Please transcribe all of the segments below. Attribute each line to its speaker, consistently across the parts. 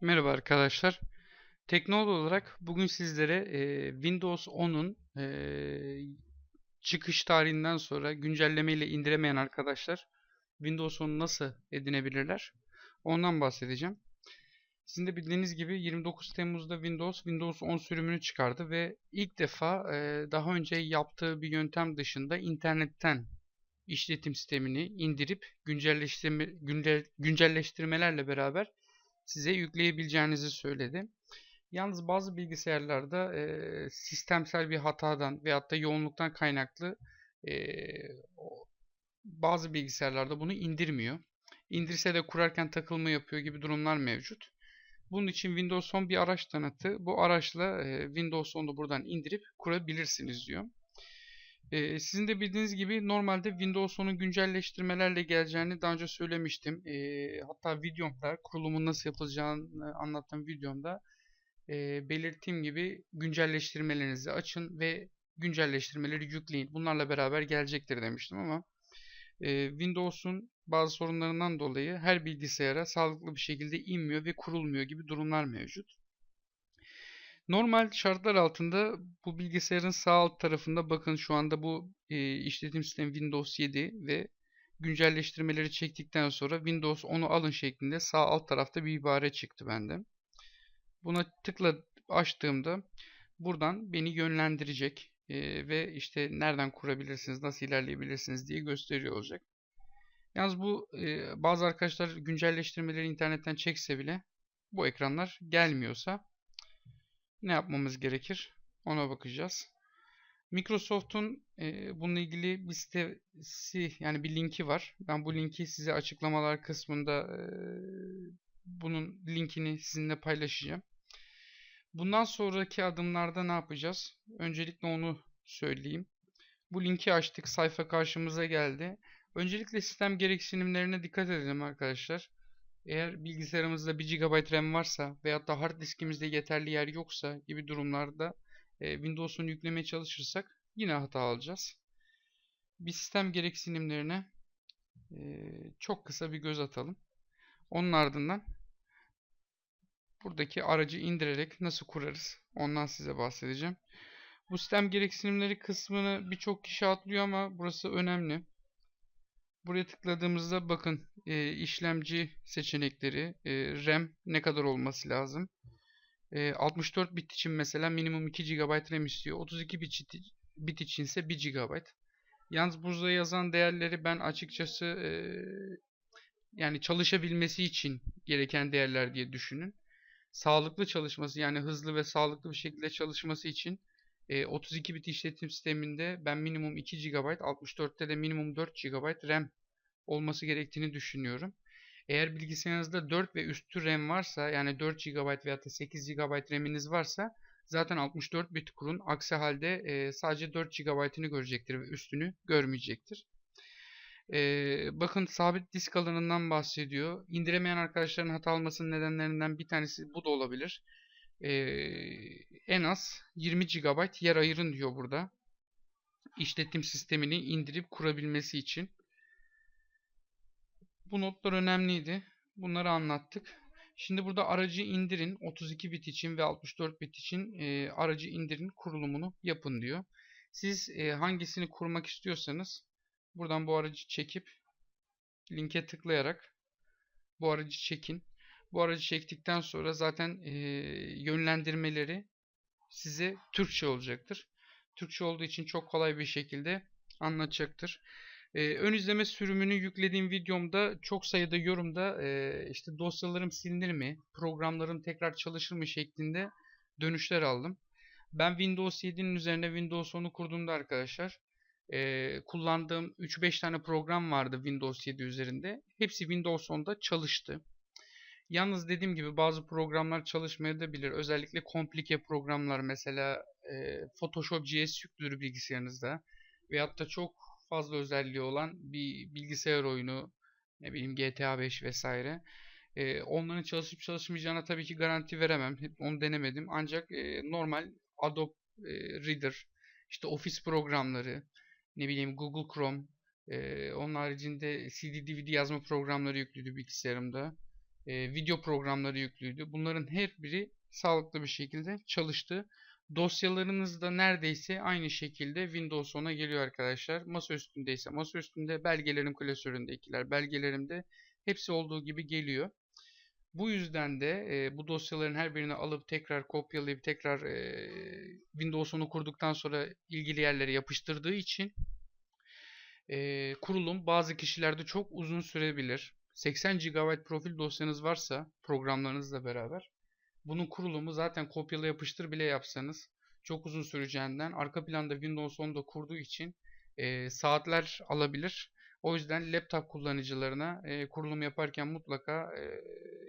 Speaker 1: Merhaba arkadaşlar. Teknoloji olarak bugün sizlere e, Windows 10'un e, çıkış tarihinden sonra güncelleme ile indiremeyen arkadaşlar Windows 10'u nasıl edinebilirler? Ondan bahsedeceğim. Sizin de bildiğiniz gibi 29 Temmuz'da Windows Windows 10 sürümünü çıkardı ve ilk defa e, daha önce yaptığı bir yöntem dışında internetten işletim sistemini indirip güncelleştirme, güncelleştirmelerle beraber size yükleyebileceğinizi söyledi. Yalnız bazı bilgisayarlarda e, sistemsel bir hatadan veyahut da yoğunluktan kaynaklı e, bazı bilgisayarlarda bunu indirmiyor. İndirse de kurarken takılma yapıyor gibi durumlar mevcut. Bunun için Windows 10 bir araç tanıtı. Bu araçla e, Windows 10'u buradan indirip kurabilirsiniz diyor. E, sizin de bildiğiniz gibi normalde Windows 10'un güncelleştirmelerle geleceğini daha önce söylemiştim. E, hatta videomda kurulumun nasıl yapılacağını anlattığım videomda e, belirttiğim gibi güncelleştirmelerinizi açın ve güncelleştirmeleri yükleyin. Bunlarla beraber gelecektir demiştim ama e, Windows'un bazı sorunlarından dolayı her bilgisayara sağlıklı bir şekilde inmiyor ve kurulmuyor gibi durumlar mevcut. Normal şartlar altında bu bilgisayarın sağ alt tarafında bakın şu anda bu e, işletim sistemi Windows 7 ve güncelleştirmeleri çektikten sonra Windows 10'u alın şeklinde sağ alt tarafta bir ibare çıktı bende. Buna tıkla açtığımda buradan beni yönlendirecek e, ve işte nereden kurabilirsiniz, nasıl ilerleyebilirsiniz diye gösteriyor olacak. Yalnız bu e, bazı arkadaşlar güncelleştirmeleri internetten çekse bile bu ekranlar gelmiyorsa ne yapmamız gerekir? Ona bakacağız. Microsoft'un e, bununla ilgili bir sitesi yani bir linki var. Ben bu linki size açıklamalar kısmında e, bunun linkini sizinle paylaşacağım. Bundan sonraki adımlarda ne yapacağız? Öncelikle onu söyleyeyim. Bu linki açtık. Sayfa karşımıza geldi. Öncelikle sistem gereksinimlerine dikkat edelim arkadaşlar. Eğer bilgisayarımızda 1 GB RAM varsa veyahut da hard diskimizde yeterli yer yoksa gibi durumlarda e, Windows'un yüklemeye çalışırsak yine hata alacağız. Bir sistem gereksinimlerine e, çok kısa bir göz atalım. Onun ardından buradaki aracı indirerek nasıl kurarız ondan size bahsedeceğim. Bu sistem gereksinimleri kısmını birçok kişi atlıyor ama burası önemli. Buraya tıkladığımızda bakın e, işlemci seçenekleri, e, RAM ne kadar olması lazım. E, 64 bit için mesela minimum 2 GB RAM istiyor. 32 bit, bit için ise 1 GB. Yalnız burada yazan değerleri ben açıkçası e, yani çalışabilmesi için gereken değerler diye düşünün. Sağlıklı çalışması yani hızlı ve sağlıklı bir şekilde çalışması için 32 bit işletim sisteminde ben minimum 2 GB, 64'te de minimum 4 GB RAM olması gerektiğini düşünüyorum. Eğer bilgisayarınızda 4 ve üstü RAM varsa yani 4 GB veya da 8 GB RAM'iniz varsa zaten 64 bit kurun. Aksi halde e, sadece 4 GB'ını görecektir ve üstünü görmeyecektir. E, bakın sabit disk alanından bahsediyor. İndiremeyen arkadaşların hata almasının nedenlerinden bir tanesi bu da olabilir. E, en az 20 GB yer ayırın diyor burada. İşletim sistemini indirip kurabilmesi için. Bu notlar önemliydi. Bunları anlattık. Şimdi burada aracı indirin. 32 bit için ve 64 bit için e, aracı indirin kurulumunu yapın diyor. Siz e, hangisini kurmak istiyorsanız buradan bu aracı çekip linke tıklayarak bu aracı çekin. Bu aracı çektikten sonra zaten e, yönlendirmeleri size Türkçe olacaktır. Türkçe olduğu için çok kolay bir şekilde anlatacaktır. Ee, ön izleme sürümünü yüklediğim videomda çok sayıda yorumda e, işte dosyalarım silinir mi, programlarım tekrar çalışır mı şeklinde dönüşler aldım. Ben Windows 7'nin üzerine Windows 10'u kurduğumda arkadaşlar e, kullandığım 3-5 tane program vardı Windows 7 üzerinde. Hepsi Windows 10'da çalıştı. Yalnız dediğim gibi bazı programlar çalışmayabilir. Özellikle komplike programlar mesela e, Photoshop GS yüklülür bilgisayarınızda. Veyahut da çok fazla özelliği olan bir bilgisayar oyunu ne bileyim GTA 5 vesaire. E, onların çalışıp çalışmayacağına tabii ki garanti veremem. Onu denemedim. Ancak e, normal Adobe e, Reader, işte Office programları, ne bileyim Google Chrome, e, onun haricinde CD DVD yazma programları yüklüydü bilgisayarımda. E, video programları yüklüydü. Bunların her biri sağlıklı bir şekilde çalıştı. Dosyalarınız da neredeyse aynı şekilde Windows 10'a geliyor arkadaşlar. Masa üstündeyse masa üstünde, belgelerim klasöründekiler belgelerimde hepsi olduğu gibi geliyor. Bu yüzden de e, bu dosyaların her birini alıp tekrar kopyalayıp tekrar e, Windows 10'u kurduktan sonra ilgili yerlere yapıştırdığı için e, kurulum bazı kişilerde çok uzun sürebilir. 80 GB profil dosyanız varsa programlarınızla beraber bunun kurulumu zaten kopyala yapıştır bile yapsanız çok uzun süreceğinden arka planda Windows 10'da kurduğu için e, saatler alabilir. O yüzden laptop kullanıcılarına e, kurulum yaparken mutlaka e,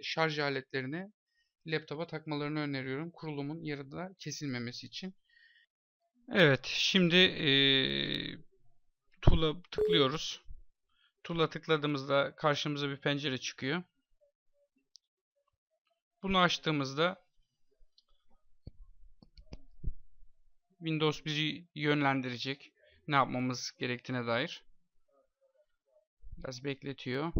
Speaker 1: şarj aletlerini laptopa takmalarını öneriyorum. Kurulumun yarıda kesilmemesi için. Evet, şimdi e, Tool'a tıklıyoruz. Tool'a tıkladığımızda karşımıza bir pencere çıkıyor. Bunu açtığımızda Windows bizi yönlendirecek ne yapmamız gerektiğine dair. Biraz bekletiyor.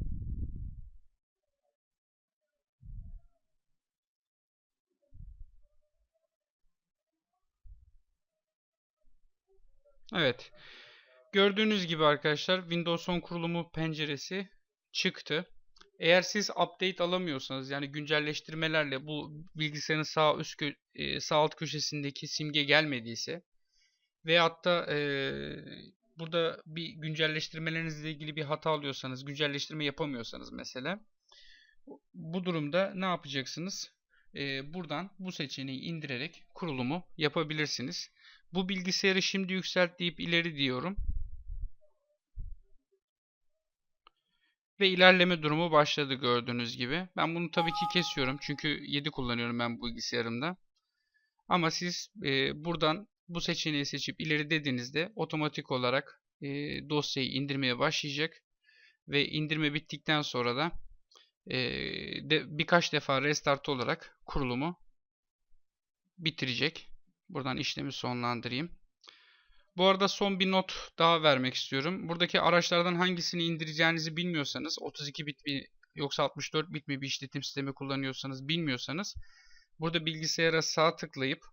Speaker 1: Evet. Gördüğünüz gibi arkadaşlar Windows 10 kurulumu penceresi çıktı. Eğer siz update alamıyorsanız yani güncelleştirmelerle bu bilgisayarın sağ üst e, sağ alt köşesindeki simge gelmediyse veyahut da e, burada bir güncelleştirmelerinizle ilgili bir hata alıyorsanız, güncelleştirme yapamıyorsanız mesela bu durumda ne yapacaksınız? E, buradan bu seçeneği indirerek kurulumu yapabilirsiniz. Bu bilgisayarı şimdi yükselt deyip ileri diyorum. Ve ilerleme durumu başladı gördüğünüz gibi. Ben bunu tabii ki kesiyorum. Çünkü 7 kullanıyorum ben bu bilgisayarımda. Ama siz e, buradan bu seçeneği seçip ileri dediğinizde otomatik olarak e, dosyayı indirmeye başlayacak. Ve indirme bittikten sonra da e, de, birkaç defa restart olarak kurulumu bitirecek. Buradan işlemi sonlandırayım. Bu arada son bir not daha vermek istiyorum. Buradaki araçlardan hangisini indireceğinizi bilmiyorsanız 32 bit mi yoksa 64 bit mi bir işletim sistemi kullanıyorsanız bilmiyorsanız burada bilgisayara sağ tıklayıp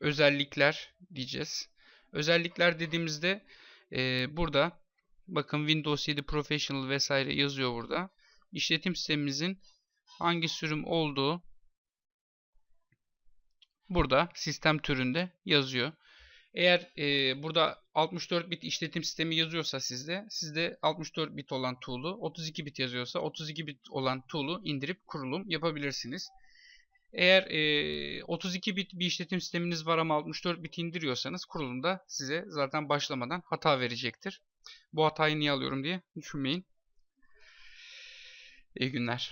Speaker 1: özellikler diyeceğiz. Özellikler dediğimizde e, burada bakın Windows 7 Professional vesaire yazıyor burada. İşletim sistemimizin hangi sürüm olduğu burada sistem türünde yazıyor. Eğer e, burada 64 bit işletim sistemi yazıyorsa sizde, sizde 64 bit olan tool'u, 32 bit yazıyorsa 32 bit olan tool'u indirip kurulum yapabilirsiniz. Eğer e, 32 bit bir işletim sisteminiz var ama 64 bit indiriyorsanız kurulumda size zaten başlamadan hata verecektir. Bu hatayı niye alıyorum diye düşünmeyin. İyi günler.